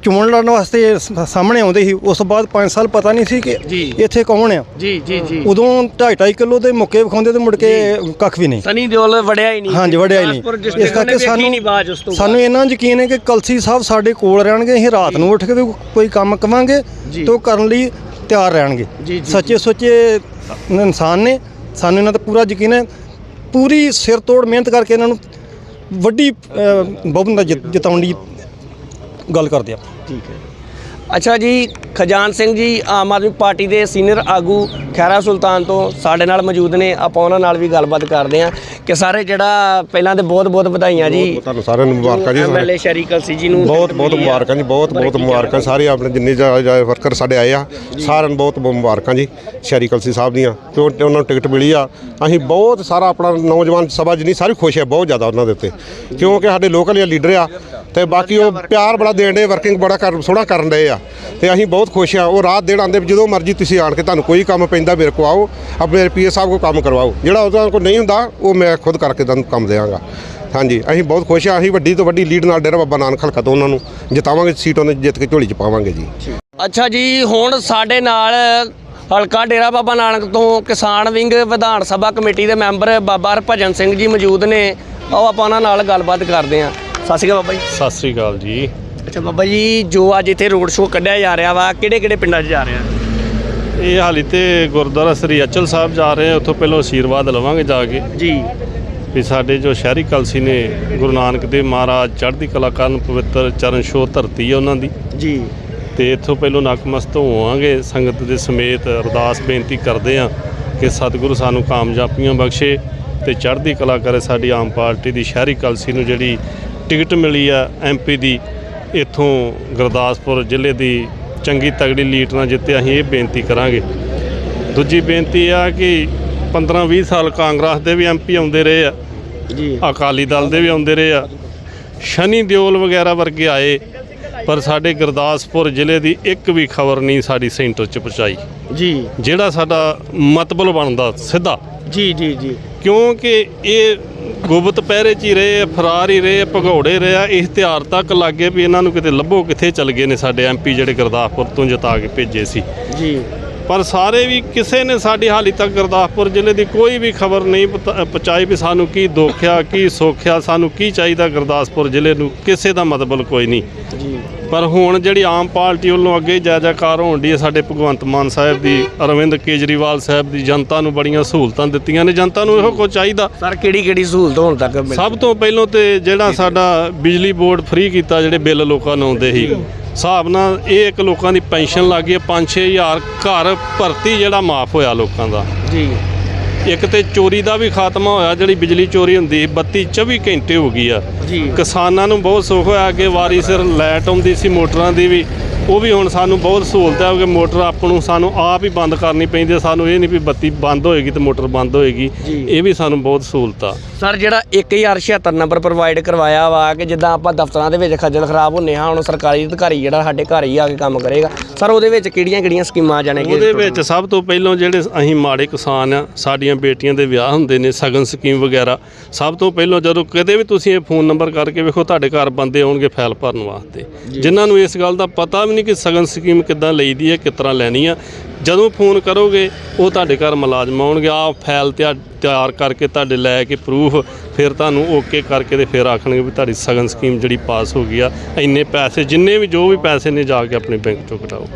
ਚੋਣ ਲੜਨ ਵਾਸਤੇ ਸ- ਸਾਹਮਣੇ ਆਉਂਦੇ ਸੀ। ਉਸ ਤੋਂ ਬਾਅਦ 5 ਸਾਲ ਪਤਾ ਨਹੀਂ ਸੀ ਕਿ ਜੀ। ਇੱਥੇ ਕੌਣ ਆ। ਜੀ ਜੀ ਜੀ। ਉਦੋਂ 2.5 ਕਿਲੋ ਦੇ ਮੁੱਕੇ ਵਿਖਾਉਂਦੇ ਤੇ ਮੁੜ ਕੇ ਕੱਖ ਵੀ ਨਹੀਂ। ਸਨੀ ਦਿਓਲ ਵੜਿਆ ਹੀ ਨਹੀਂ। ਹਾਂਜੀ ਵੜਿਆ ਹੀ ਨਹੀਂ। district ਉਹਨੇ ਵੇਖੀ ਨਹੀਂ ਬਾਜ ਉਸ ਤੋਂ ਸਾਨੂੰ ਇਹਨਾਂ ਯਕੀਨ ਹੈ ਕਿ ਕਲਸੀ ਸਾਹਿਬ ਸਾਡੇ ਕੋਲ ਰਹਿਣਗੇ ਅਸੀਂ ਰਾਤ ਨੂੰ ਉੱਠ ਕੇ ਵੀ ਕੋਈ ਕੰਮ ਕਵਾਂਗੇ ਜੀ। ਤੇ ਉਹ ਕਰਨ ਲਈ ਤਿਆਰ ਰਹਿਣਗੇ। ਜੀ, ਸੱਚੇ ਸੁੱਚੇ ਇਨਸਾਨ ਨੇ। ਸਾਨੂੰ ਇਹਨਾਂ ਤੇ ਪੂਰਾ ਯਕੀਨ ਹੈ। ਪੂਰੀ ਸਿਰ ਤੋੜ ਮਿਹਨਤ ਕਰਕੇ ਇਹਨਾਂ ਨੂੰ ਵੱਡੀ ਅਹ, ਬਹੁਮਤ ਨਾਲ ਜਿਤ- ਜਿਤਾਉਣ ਦੀ ਗੱਲ ਕਰਦੇ ਆਪਾਂ। ਠੀਕ ਹੈ ਅੱਛਾ ਜੀ ਖਜਾਨ ਸਿੰਘ ਜੀ ਆਮ ਆਦਮੀ ਪਾਰਟੀ ਦੇ ਸੀਨੀਅਰ ਆਗੂ ਖੈਰਾ ਸੁਲਤਾਨ ਤੋਂ ਸਾਡੇ ਨਾਲ ਮੌਜੂਦ ਨੇ। ਆਪਾਂ ਉਹਨਾਂ ਨਾਲ ਵੀ ਗੱਲਬਾਤ ਕਰਦੇ ਹਾਂ ਕਿ ਸਾਰੇ ਜਿਹੜਾ ਪਹਿਲਾਂ ਤੇ ਬਹੁਤ ਬਹੁਤ ਵਧਾਈਆਂ ਜੀ। ਤੁਹਾਨੂੰ ਸਾਰਿਆਂ ਨੂੰ ਮੁਬਾਰਕਾਂ ਜੀ ਐਮਐਲਏ ਸ਼ਰੀ ਕਲਸੀ ਜੀ ਨੂੰ ਬਹੁਤ ਬਹੁਤ ਮੁਬਾਰਕਾਂ ਜੀ ਬਹੁਤ ਬਹੁਤ ਮੁਬਾਰਕਾਂ। ਸਾਰੇ ਆਪਣੇ ਜਿੰਨੇ ਵਰਕਰ ਸਾਡੇ ਆਏ ਆ ਸਾਰਿਆਂ ਨੂੰ ਬਹੁਤ ਬਹੁਤ ਮੁਬਾਰਕਾਂ ਜੀ ਸ਼ਹਿਰੀ ਕਲਸੀ ਸਾਹਿਬ ਦੀਆਂ। ਤੇ ਉਹਨਾਂ ਨੂੰ ਟਿਕਟ ਮਿਲੀ ਆ ਅਸੀਂ ਬਹੁਤ ਸਾਰਾ ਆਪਣਾ ਨੌਜਵਾਨ ਸਭਾ ਜਿੰਨੀ ਸਾਰੀ ਖੁਸ਼ ਹੈ ਬਹੁਤ ਜ਼ਿਆਦਾ ਉਹਨਾਂ ਦੇ ਉੱਤੇ। ਕਿਉਂਕਿ ਸਾਡੇ ਲੋਕਲ ਲੀਡਰ ਆ ਤੇ ਬਾਕੀ ਉਹ ਪਿਆਰ ਬੜਾ ਦੇਣ ਦੇ ਵਰਕਿੰਗ ਬੜਾ ਕਰ ਸੋਹਣਾ ਕਰਨ ਰਹੇ ਆ। ਤੇ ਅਸੀਂ ਬਹੁਤ ਖੁਸ਼ ਆ। ਉਹ ਰਾਤ ਦੇਣ ਆਉਂਦੇ ਜਦੋਂ ਮਰਜ਼ੀ ਤੁਸੀਂ ਆਣ ਕੇ ਤੁਹਾਨੂੰ ਕੋਈ ਕੰਮ ਪੈਂਦਾ ਮੇਰੇ ਕੋ ਆਓ। ਆਪਣੇ ਪੀਏ ਸਾਹਿਬ ਕੋ ਕੰਮ ਕਰਵਾਓ। ਜਿਹੜਾ ਉਹਦਾ ਕੋਲ ਨਹੀਂ ਹੁੰਦਾ ਉਹ ਮੈਂ ਖੁਦ ਕਰਕੇ ਤੁਹਾਨੂੰ ਕੰਮ ਦੇਵਾਂਗਾ ਹਾਂਜੀ ਅਸੀਂ ਬਹੁਤ ਖੁਸ਼ ਆ। ਅਸੀਂ ਵੱਡੀ ਤੋਂ ਵੱਡੀ ਲੀਡ ਨਾਲ ਡੇਰਾ ਬਾਬਾ ਨਾਨਕ ਹਲਕਾ ਤੋਂ ਉਹਨਾਂ ਨੂੰ ਜਿਤਾਵਾਂਗੇ ਸੀਟ ਉਹਨਾਂ ਜਿੱਤ ਕੇ ਝੋਲੀ ਚ ਪਾਵਾਂਗੇ ਜੀ। ਅੱਛਾ ਜੀ ਹੁਣ ਸਾਡੇ ਨਾਲ ਹਲਕਾ ਡੇਰਾ ਬਾਬਾ ਨਾਨਕ ਤੋਂ ਕਿਸਾਨ ਵਿੰਗ ਵਿਧਾਨ ਸਭਾ ਕਮੇਟੀ ਦੇ ਮੈਂਬਰ ਬਾਬਾ ਹਰਭਜਨ ਸਿੰਘ ਜੀ ਮੌਜੂਦ ਨੇ। ਆਓ ਆਪਾਂ ਉਹਨਾਂ ਨਾਲ ਗੱਲਬਾਤ ਕਰਦੇ ਹਾਂ। ਸਤਿ ਸ਼੍ਰੀ ਅਕਾਲ ਬਾਬਾ ਜੀ। ਸਤਿ ਸ੍ਰੀ ਅਕਾਲ ਜੀ। ਅੱਛਾ ਬਾਬਾ ਜੀ ਜੋ ਅੱਜ ਇੱਥੇ ਰੋਡ ਸ਼ੋਅ ਕੱਢਿਆ ਜਾ ਰਿਹਾ ਵਾ ਕਿਹੜੇ ਕਿਹੜੇ ਪਿੰਡਾਂ 'ਚ ਜਾ ਰਿਹਾ? ਇਹ ਹਾਲੀ ਤੇ ਗੁਰਦੁਆਰਾ ਸ੍ਰੀ ਅਚਲ ਸਾਹਿਬ ਜਾ ਰਹੇ ਹਾਂ ਉੱਥੋਂ ਪਹਿਲਾਂ ਆਸ਼ੀਰਵਾਦ ਲਵਾਂਗੇ ਜਾ ਕੇ। ਜੀ। ਵੀ ਸਾਡੇ ਜੋ ਸ਼ਹਿਰੀ ਕਲਸੀ ਨੇ ਗੁਰੂ ਨਾਨਕ ਦੇਵ ਮਹਾਰਾਜ ਚੜ੍ਹਦੀ ਕਲਾ ਕਰਨ ਪਵਿੱਤਰ ਚਰਨ ਛੋਹ ਧਰਤੀ ਹੈ ਉਹਨਾਂ ਦੀ। ਜੀ। ਤੇ ਇੱਥੋਂ ਪਹਿਲਾਂ ਨਕਮਸਤ ਹੋਵਾਂਗੇ ਸੰਗਤ ਦੇ ਸਮੇਤ ਅਰਦਾਸ ਬੇਨਤੀ ਕਰਦੇ ਹਾਂ ਕਿ ਸਤਿਗੁਰੂ ਸਾਨੂੰ ਕਾਮਯਾਬੀਆਂ ਬਖਸ਼ੇ ਤੇ ਚੜ੍ਹਦੀ ਕਲਾ ਕਰੇ ਸਾਡੀ ਆਮ ਪਾਰਟੀ ਦੀ ਸ਼ਹਿਰੀ ਕਲਸੀ ਨੂੰ ਜਿਹੜੀ ਟਿਕਟ ਮਿਲੀ ਆ ਐਮਪੀ ਦੀ ਇੱਥੋਂ ਗੁਰਦਾਸਪੁਰ ਜ਼ਿਲ੍ਹੇ ਦੀ ਚੰਗੀ ਤਗੜੀ ਲੀਡ ਨਾਲ ਜਿੱਤੇ ਅਸੀਂ ਇਹ ਬੇਨਤੀ ਕਰਾਂਗੇ। ਦੂਜੀ ਬੇਨਤੀ ਆ ਕਿ 15-20 ਸਾਲ ਕਾਂਗਰਸ ਦੇ ਵੀ ਐਮਪੀ ਆਉਂਦੇ ਰਹੇ ਆ। ਜੀ। ਅਕਾਲੀ ਦਲ ਦੇ ਵੀ ਆਉਂਦੇ ਰਹੇ ਆ। ਸ਼ਨੀ ਦਿਓਲ ਵਗੈਰਾ ਵਰਗੇ ਆਏ ਪਰ ਸਾਡੇ ਗੁਰਦਾਸਪੁਰ ਜ਼ਿਲ੍ਹੇ ਦੀ ਇੱਕ ਵੀ ਖਬਰ ਨਹੀਂ ਸਾਡੀ ਸੈਂਟਰ 'ਚ ਪਹੁੰਚਾਈ। ਜੀ। ਜਿਹੜਾ ਸਾਡਾ ਮਤਲਬ ਬਣਦਾ ਸਿੱਧਾ। ਜੀ ਜੀ ਜੀ। ਕਿਉਂਕਿ ਇਹ ਗੁਬਤ ਪਹਿਰੇ 'ਚ ਹੀ ਰਹੇ ਫਰਾਰ ਹੀ ਰਹੇ ਭਗੌੜੇ ਰਹੇ ਆ ਇਸ਼ਤਿਹਾਰ ਤੱਕ ਲੱਗੇ ਵੀ ਇਹਨਾਂ ਨੂੰ ਕਿਤੇ ਲੱਭੋ ਕਿੱਥੇ ਚਲ ਗਏ ਨੇ ਸਾਡੇ ਐਮਪੀ ਜਿਹੜੇ ਗੁਰਦਾਸਪੁਰ ਤੋਂ ਜਤਾ ਕੇ ਭੇਜੇ ਸੀ। ਜੀ। ਪਰ ਸਾਰੇ ਵੀ ਕਿਸੇ ਨੇ ਸਾਡੀ ਹਾਲੀ ਤੱਕ ਗੁਰਦਾਸਪੁਰ ਜ਼ਿਲ੍ਹੇ ਦੀ ਕੋਈ ਵੀ ਖਬਰ ਨਹੀਂ ਪਹੁੰਚਾਈ ਵੀ ਸਾਨੂੰ ਕੀ ਦੋਖਿਆ ਕੀ ਸੋਖਿਆ ਸਾਨੂੰ ਕੀ ਚਾਹੀਦਾ ਗੁਰਦਾਸਪੁਰ ਜ਼ਿਲ੍ਹੇ ਨੂੰ ਕਿਸੇ ਦਾ ਮਤਲਬ ਕੋਈ ਨਹੀਂ। ਪਰ ਹੁਣ ਜਿਹੜੀ ਆਮ ਪਾਰਟੀ ਵੱਲੋਂ ਅੱਗੇ ਜੈ ਜੈਕਾਰ ਹੋਣ ਦੀ ਹੈ ਸਾਡੇ ਭਗਵੰਤ ਮਾਨ ਸਾਹਿਬ ਦੀ ਅਰਵਿੰਦ ਕੇਜਰੀਵਾਲ ਸਾਹਿਬ ਦੀ ਜਨਤਾ ਨੂੰ ਬੜੀਆਂ ਸਹੂਲਤਾਂ ਦਿੱਤੀਆਂ ਨੇ ਜਨਤਾ ਨੂੰ ਇਹੋ ਕੁਝ ਚਾਹੀਦਾ। ਸਰ ਕਿਹੜੀ ਕਿਹੜੀ ਸਹੂਲਤ ਹੁਣ ਤੱਕ ਸਭ ਤੋਂ ਪਹਿਲਾਂ ਤੇ ਜਿਹੜਾ ਸਾਡਾ ਬਿਜਲੀ ਬੋਰਡ ਫ੍ਰੀ ਕੀਤਾ ਜਿਹੜੇ ਬਿੱਲ ਲੋਕਾਂ ਨੂੰ ਆਉਂਦੇ ਸੀ। ਹਿਸਾਬ ਨਾਲ ਇਹ ਇੱਕ ਲੋਕਾਂ ਦੀ ਪੈਨਸ਼ਨ ਲੱਗ ਗਈ 5-6000 ਘਰ ਭਰਤੀ ਜਿਹੜਾ ਮਾਫ ਹੋਇਆ ਲੋਕਾਂ ਦਾ। ਜੀ। ਇੱਕ ਤੇ ਚੋਰੀ ਦਾ ਵੀ ਖਾਤਮਾ ਹੋਇਆ ਜਿਹੜੀ ਬਿਜਲੀ ਚੋਰੀ ਹੁੰਦੀ ਸੀ 32 24 ਘੰਟੇ ਹੋ ਗਈ ਆ। ਜੀ। ਕਿਸਾਨਾਂ ਨੂੰ ਬਹੁਤ ਸੁੱਖ ਹੋਇਆ ਕਿ ਵਾਰੀ ਸਿਰ ਲਾਈਟ ਆਉਂਦੀ ਸੀ ਮੋਟਰਾਂ ਦੀ ਵੀ। ਉਹ ਵੀ ਹੁਣ ਸਾਨੂੰ ਬਹੁਤ ਸਹੂਲਤ ਹੈ ਕਿ ਮੋਟਰ ਆਪ ਨੂੰ ਸਾਨੂੰ ਆਪ ਹੀ ਬੰਦ ਕਰਨੀ ਪੈਂਦੀ ਹੈ। ਸਾਨੂੰ ਇਹ ਨਹੀਂ ਵੀ ਬੱਤੀ ਬੰਦ ਹੋਏਗੀ ਤੇ ਮੋਟਰ ਬੰਦ ਹੋਏਗੀ। ਇਹ ਵੀ ਸਾਨੂੰ ਬਹੁਤ ਸਹੂਲਤ। ਆ ਸਰ ਜਿਹੜਾ 1076 ਨੰਬਰ ਪ੍ਰੋਵਾਈਡ ਕਰਵਾਇਆ ਵਾ ਕਿ ਜਿੱਦਾਂ ਆਪਾਂ ਦਫ਼ਤਰਾਂ ਦੇ ਵਿੱਚ ਖੱਜਲ ਖਰਾਬ ਹੁੰਨੇ ਹਾਂ ਹੁਣ ਸਰਕਾਰੀ ਅਧਿਕਾਰੀ ਜਿਹੜਾ ਸਾਡੇ ਘਰ ਹੀ ਆ ਕੇ ਕੰਮ ਕਰੇਗਾ। ਸਰ ਉਹਦੇ ਵਿੱਚ ਕਿਹੜੀਆਂ ਕਿਹੜੀਆਂ ਸਕੀਮਾਂ ਆ ਜਾਣਗੀਆਂ ਉਹਦੇ ਵਿੱਚ ਸਭ ਤੋਂ ਪਹਿਲਾਂ ਜਿਹੜੇ ਅਸੀਂ ਮਾੜੇ ਕਿਸਾਨ ਆ ਸਾਡੀਆਂ ਬੇਟੀਆਂ ਦੇ ਵਿਆਹ ਹੁੰਦੇ ਨੇ ਸਗਨ ਸਕੀਮ ਵਗੈਰਾ। ਸਭ ਤੋਂ ਪਹਿਲਾਂ ਜਦੋਂ ਕਦੇ ਵੀ ਤੁਸੀਂ ਇਹ ਫੋਨ ਨੰਬਰ ਕਰਕੇ ਵੇਖੋ ਤੁਹਾਡੇ ਘਰ ਬੰਦੇ ਆਉਣਗੇ ਫਾਈਲ ਭਰਨ ਵਾਸਤੇ। ਜਿਨ੍ਹਾਂ ਨੂੰ ਇਸ ਗੱਲ ਦਾ ਪਤਾ ਵੀ ਨਹੀਂ ਕਿ ਸਗਨ ਸਕੀਮ ਕਿੱਦਾਂ ਲਈਦੀ ਹੈ, ਕਿਸ ਤਰ੍ਹਾਂ ਲੈਣੀ ਆ। ਜਦੋਂ ਫੋਨ ਕਰੋਗੇ, ਉਹ ਤੁਹਾਡੇ ਘਰ ਮੁਲਾਜ਼ਮ ਆਉਣਗੇ ਆ ਫਾਈਲ ਤਿਆ- ਤਿਆਰ ਕਰਕੇ ਤੁਹਾਡੇ ਲੈ ਕੇ ਪ੍ਰੂਫ ਫਿਰ ਤੁਹਾਨੂੰ ਓਕੇ ਕਰਕੇ ਤੇ ਫਿਰ ਆਖਣਗੇ ਵੀ ਤੁਹਾਡੀ ਸਗਨ ਸਕੀਮ ਜਿਹੜੀ ਪਾਸ ਹੋ ਗਈ ਆ। ਇੰਨੇ ਪੈਸੇ, ਜਿੰਨੇ ਵੀ ਜੋ ਵੀ ਪੈਸੇ ਨੇ, ਜਾ ਕੇ ਆਪਣੇ ਬੈਂਕ ਚੋਂ ਕਟਾਓ।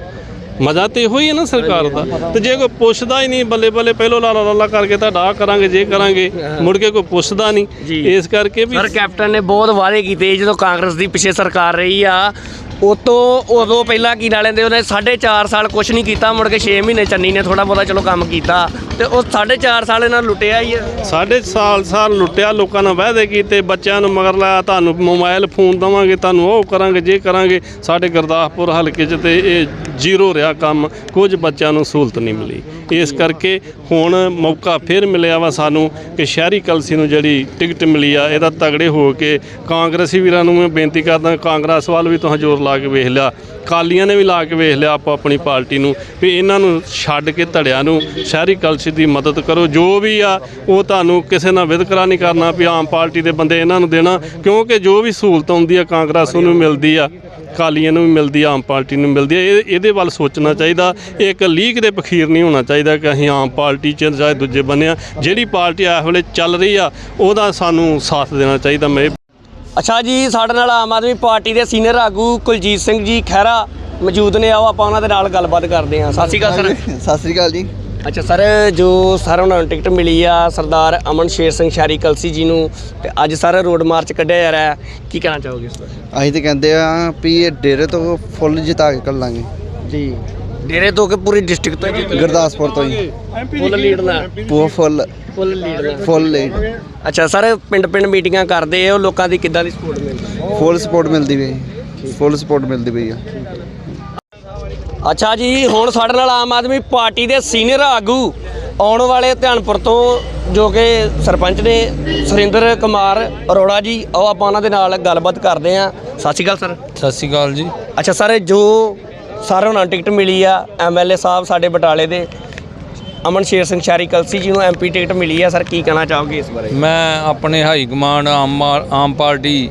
ਮਜ਼ਾ ਤੇ ਇਹੋ ਹੀ ਹੈ ਨਾ ਸਰਕਾਰ ਦਾ। ਤੇ ਜੇ ਕੋਈ ਪੁੱਛਦਾ ਹੀ ਨਹੀਂ ਬੱਲੇ ਬੱਲੇ ਪਹਿਲੋਂ ਲਾਲਾ ਲਾਲਾ ਕਰਕੇ ਤੁਹਾਡਾ ਆਹ ਕਰਾਂਗੇ ਜੇ ਕਰਾਂਗੇ ਮੁੜ ਕੇ ਕੋਈ ਪੁੱਛਦਾ। ਨਹੀਂ। ਇਸ ਕਰਕੇ ਵੀ ਸਰ ਕੈਪਟਨ ਨੇ ਬਹੁਤ ਵਾਅਦੇ ਕੀਤੇ ਜਦੋਂ ਕਾਂਗਰਸ ਦੀ ਪਿੱਛੇ ਸਰਕਾਰ ਰਹੀ ਆ। ਉਤੋਂ ਉਦੋਂ ਪਹਿਲਾਂ ਕੀ ਨਾਲੇ ਦੇ ਉਹਨੇ 4.5 ਸਾਲ ਕੁਝ ਨਹੀਂ ਕੀਤਾ ਮੁੜ ਕੇ 6 ਮਹੀਨੇ ਚੰਨੀ ਨੇ ਥੋੜਾ ਬਹੁਤਾ ਚਲੋ ਕੰਮ ਕੀਤਾ। ਤੇ ਉਹ 4.5 ਸਾਲ ਇਹਨਾਂ ਲੁੱਟਿਆ ਹੀ ਆ। ਸਾਡੇ ਸਾਲ ਸਾਲ ਲੁੱਟਿਆ ਲੋਕਾਂ ਨਾਲ ਵਾਅਦੇ ਕੀਤੇ ਬੱਚਿਆਂ ਨੂੰ ਮਗਰ ਲਾਇਆ ਤੁਹਾਨੂੰ ਮੋਬਾਈਲ ਫੋਨ ਦਵਾਂਗੇ ਤੁਹਾਨੂੰ ਉਹ ਕਰਾਂਗੇ ਜੇ ਕਰਾਂਗੇ ਸਾਡੇ ਗੁਰਦਾਸਪੁਰ ਹਲਕੇ 'ਚ ਤੇ ਇਹ ਜ਼ੀਰੋ ਰਿਹਾ ਕੰਮ, ਕੁਝ ਬੱਚਿਆਂ ਨੂੰ ਸਹੂਲਤ ਨਹੀਂ ਮਿਲੀ। ਇਸ ਕਰਕੇ ਹੁਣ ਮੌਕਾ ਫਿਰ ਮਿਲਿਆ ਵਾ ਸਾਨੂੰ ਕਿ ਸ਼ਹਿਰੀ ਕਲਸੀ ਨੂੰ ਜਿਹੜੀ ਟਿਕਟ ਮਿਲੀ ਆ, ਇਹਦਾ ਤਗੜੇ ਹੋ ਕੇ ਕਾਂਗਰਸੀ ਵੀਰਾਂ ਨੂੰ ਮੈਂ ਬੇਨਤੀ ਕਰਦਾ, ਕਾਂਗਰਸ ਵੱਲ ਵੀ ਤੁਸੀਂ ਜ਼ੋਰ ਲਾ ਕੇ ਵੇਖ ਲਿਆ। ਕਾਲੀਆਂ ਨੇ ਵੀ ਲਾ ਕੇ ਵੇਖ ਲਿਆ ਆਪੋ ਆਪਣੀ ਪਾਰਟੀ ਨੂੰ ਵੀ ਇਹਨਾਂ ਨੂੰ ਛੱਡ ਕੇ ਧੜਿਆਂ ਨੂੰ ਸ਼ਹਿਰੀ ਕਲਸੀ ਦੀ ਮਦਦ ਕਰੋ, ਜੋ ਵੀ ਆ, ਉਹ ਤੁਹਾਨੂੰ ਕਿਸੇ ਨਾਲ ਵਿਤਕਰਾ ਨਹੀਂ ਕਰਨਾ ਵੀ ਆਮ ਪਾਰਟੀ ਦੇ ਬੰਦੇ ਇਹਨਾਂ ਨੂੰ ਦੇਣਾ, ਕਿਉਂਕਿ ਜੋ ਵੀ ਸਹੂਲਤ ਆਉਂਦੀ ਆ, ਕਾਂਗਰਸ ਨੂੰ ਮਿਲਦੀ ਆ ਕਾਲੀਆਂ ਨੂੰ ਵੀ ਮਿਲਦੀ ਆ, ਆਮ ਪਾਰਟੀ ਨੂੰ ਮਿਲਦੀ ਆ, ਇਹ, ਇਹਦੇ ਵੱਲ ਸੋਚਣਾ ਚਾਹੀਦਾ, ਇਹ ਇੱਕ ਲੀਗ ਦੇ ਪਖੀਰ ਨਹੀਂ ਹੋਣਾ ਚਾਹੀਦਾ ਕਿ ਅਸੀਂ ਆਮ ਪਾਰਟੀ ਚ ਚਾਹੇ ਦੂਜੇ ਬੰਨੇ ਆ, ਜਿਹੜੀ ਪਾਰਟੀ ਇਸ ਵੇਲੇ ਚੱਲ ਰਹੀ ਆ, ਉਹਦਾ ਸਾਨੂੰ ਸਾਥ ਦੇਣਾ ਚਾਹੀਦਾ ਮੈਂ ਅੱਛਾ ਜੀ ਸਾਡੇ ਨਾਲ ਆਮ ਆਦਮੀ ਪਾਰਟੀ ਦੇ ਸੀਨੀਅਰ ਆਗੂ ਕੁਲਜੀਤ ਸਿੰਘ ਜੀ ਖਹਿਰਾ ਮੌਜੂਦ ਨੇ। ਆਓ ਆਪਾਂ ਉਹਨਾਂ ਦੇ ਨਾਲ ਗੱਲਬਾਤ ਕਰਦੇ ਹਾਂ। ਸਤਿ ਸ਼੍ਰੀ ਅਕਾਲ ਸਰ। ਸਤਿ ਸ੍ਰੀ ਅਕਾਲ ਜੀ। ਅੱਛਾ ਸਰ ਜੋ ਸਰ ਉਹਨਾਂ ਨੂੰ ਟਿਕਟ ਮਿਲੀ ਆ ਸਰਦਾਰ ਅਮਨ ਸ਼ੇਰ ਸਿੰਘ ਸ਼ਹਿਰੀ ਕਲਸੀ ਜੀ ਨੂੰ ਤੇ ਅੱਜ ਸਰ ਰੋਡ ਮਾਰਚ ਕੱਢਿਆ ਜਾ ਰਿਹਾ। ਕੀ ਕਹਿਣਾ ਚਾਹੋਗੇ ਇਸ ਬਾਰੇ? ਅਸੀਂ ਤੇ ਕਹਿੰਦੇ ਆ ਵੀ ਇਹ ਡੇਰੇ ਤੋਂ ਫੁੱਲ ਜਿਤਾ ਕੇ ਕੱਢਾਂਗੇ ਜੀ। ਡੇਰੇ ਤੋਂ ਕਿ ਪੂਰੀ ਡਿਸਟ੍ਰਿਕਟ ਤੋਂ ਜਿੱਤ ਗੁਰਦਾਸਪੁਰ ਤੋਂ ਹੀ। ਫੁੱਲ ਲੀਡ ਨਾਲ? ਪੂਰਾ ਫੁੱਲ। ਫੁੱਲ ਲੀਡ ਨਾਲ। ਫੁੱਲ ਲੇਟ ਅੱਛਾ ਸਰ ਪਿੰਡ ਪਿੰਡ ਮੀਟਿੰਗਾਂ ਕਰਦੇ ਹੋ ਲੋਕਾਂ ਦੀ ਕਿੱਦਾਂ ਦੀ ਸਪੋਰਟ ਮਿਲਦੀ? ਫੁੱਲ ਸਪੋਰਟ ਮਿਲਦੀ ਪਈ ਫੁੱਲ ਸਪੋਰਟ ਮਿਲਦੀ ਪਈ ਆ। ਅੱਛਾ ਜੀ ਹੁਣ ਸਾਡੇ ਨਾਲ ਆਮ ਆਦਮੀ ਪਾਰਟੀ ਦੇ ਸੀਨੀਅਰ ਆਗੂ ਆਉਣ ਵਾਲੇ ਧਿਆਨਪੁਰ ਤੋਂ ਜੋ ਕਿ ਸਰਪੰਚ ਨੇ ਸੁਰਿੰਦਰ ਕੁਮਾਰ ਅਰੋੜਾ ਜੀ ਆਓ ਆਪਾਂ ਉਹਨਾਂ ਦੇ ਨਾਲ ਗੱਲਬਾਤ ਕਰਦੇ ਹਾਂ ਸਤਿ ਸ਼੍ਰੀ ਅਕਾਲ ਸਰ। ਸਤਿ ਸ਼੍ਰੀ ਅਕਾਲ ਜੀ। ਅੱਛਾ ਸਰ ਜੋ ਸਾਰਿਆਂ ਨੂੰ ਟਿਕਟ ਮਿਲੀ ਆ। ਐਮਐਲਏ ਸਾਹਿਬ ਸਾਡੇ ਬਟਾਲੇ ਦੇ। ਅਮਨ ਸ਼ੇਰ ਸਿੰਘ ਸ਼ਾਰੀ ਕਲਸੀ ਜੀ ਨੂੰ ਐਮਪੀ ਟਿਕਟ ਮਿਲੀ ਆ। ਸਰ, ਕੀ ਕਹਿਣਾ ਚਾਹੋਗੇ ਇਸ ਬਾਰੇ? ਮੈਂ ਆਪਣੇ high command Aam Aam party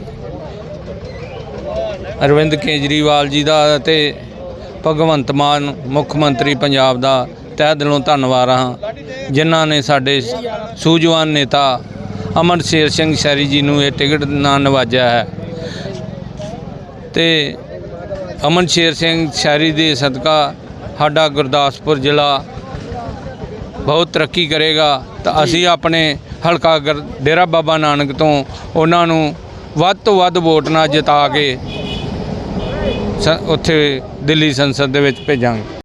Arvind Kejriwal ji ਦਾ ਤੇ ਭਗਵੰਤ ਮਾਨ, ਮੁੱਖ ਮੰਤਰੀ ਪੰਜਾਬ ਦਾ ਤਹਿ ਦਿਲੋਂ ਧੰਨਵਾਦ ਹਾਂ, ਜਿਨ੍ਹਾਂ ਨੇ ਸਾਡੇ ਸੂਝਵਾਨ ਨੇਤਾ ਅਮਨ ਸ਼ੇਰ ਸਿੰਘ ਸ਼ੈਰੀ ਜੀ ਨੂੰ ਇਹ ਟਿਕਟ ਨਾ ਨਵਾਜਿਆ ਹੈ। ਤੇ ਅਮਨ ਸ਼ੇਰ ਸਿੰਘ ਸ਼ੈਰੀ ਦੇ ਸਦਕਾ ਸਾਡਾ ਗੁਰਦਾਸਪੁਰ ਜ਼ਿਲ੍ਹਾ ਬਹੁਤ ਤਰੱਕੀ ਕਰੇਗਾ। ਤਾਂ ਅਸੀਂ ਆਪਣੇ ਹਲਕਾ ਡੇਰਾ ਬਾਬਾ ਨਾਨਕ ਤੋਂ ਉਹਨਾਂ ਨੂੰ ਵੱਧ ਤੋਂ ਵੱਧ ਵੋਟ ਨਾਲ ਜਿਤਾ ਕੇ ਉੱਥੇ ਦਿੱਲੀ ਸੰਸਦ ਦੇ ਵਿੱਚ ਭੇਜਾਂਗੇ।